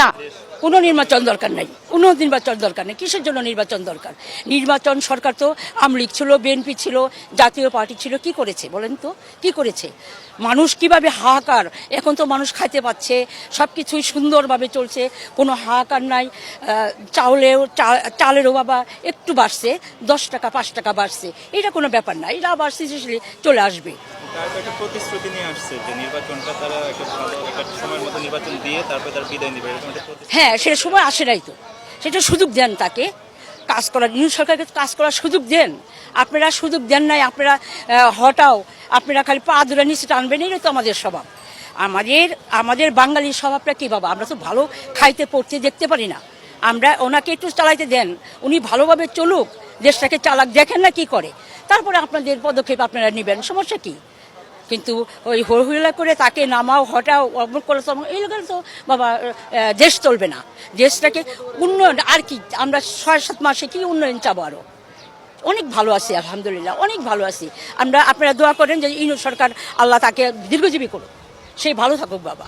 না, কোনো নির্বাচন দরকার নাই, কোনো নির্বাচন দরকার নেই, কিসের জন্য নির্বাচন দরকার? নির্বাচন সরকার তো আমলিগ ছিল, বিএনপি ছিল, জাতীয় পার্টি ছিল, কি করেছে বলেন তো? কি করেছে? মানুষ কীভাবে হাহাকার? এখন তো মানুষ খাইতে পাচ্ছে সব কিছুই সুন্দরভাবে চলছে, কোনো হাহাকার নাই চাউলেও, চা- চালেরও বাবা একটু বাড়ছে, দশ টাকা, পাঁচ টাকা বাড়ছে, এটা কোনো ব্যাপার না, এটা স্থিতিশীল চলে আসবে। তার একটা প্রতিশ্রুতি নিয়ে আসছে যে নির্বাচনটা তারা একটা সময়ের মতো নির্বাচন দিয়ে তারপরে তার বিদায় নেবে হ্যাঁ সে সময় আসে নাই তো। সেটা সুযোগ দেন তাকে। কাজ করার নিউ সরকারকে কাজ করার সুযোগ দেন। আপনারা সুযোগ দেন নাই, আপনারা হটাও। আপনারা খালি পা দূরে নিচে টানবেন এই তো আমাদের স্বভাব। আমাদের আমাদের বাঙালির স্বভাবটা কী বাবা? আমরা তো ভালো খাইতে, পড়তে দেখতে পারি না। আমরা ওনাকে একটু চালাইতে দেন। উনি ভালোভাবে চলুক। দেশটাকে চালাক দেখেন না কি করে। তারপরে আপনাদের পদক্ষেপ আপনারা নেবেন। সমস্যা কী? কিন্তু ওই হইহুল্লা করে তাকে নামাও, হটাও অমুক করে এই এইগুলো তো বাবা দেশ চলবে না। দেশটাকে উন্নয়ন, আর কি, আমরা ছয়, সাত মাসে কি উন্নয়ন চাবো আরও অনেক ভালো আছি, আলহামদুলিল্লাহ, অনেক ভালো আছি। আমরা, আপনারা দোয়া করেন যে ইনু সরকার, আল্লাহ তাকে দীর্ঘজীবী করুক। সেই ভালো থাকুক, বাবা।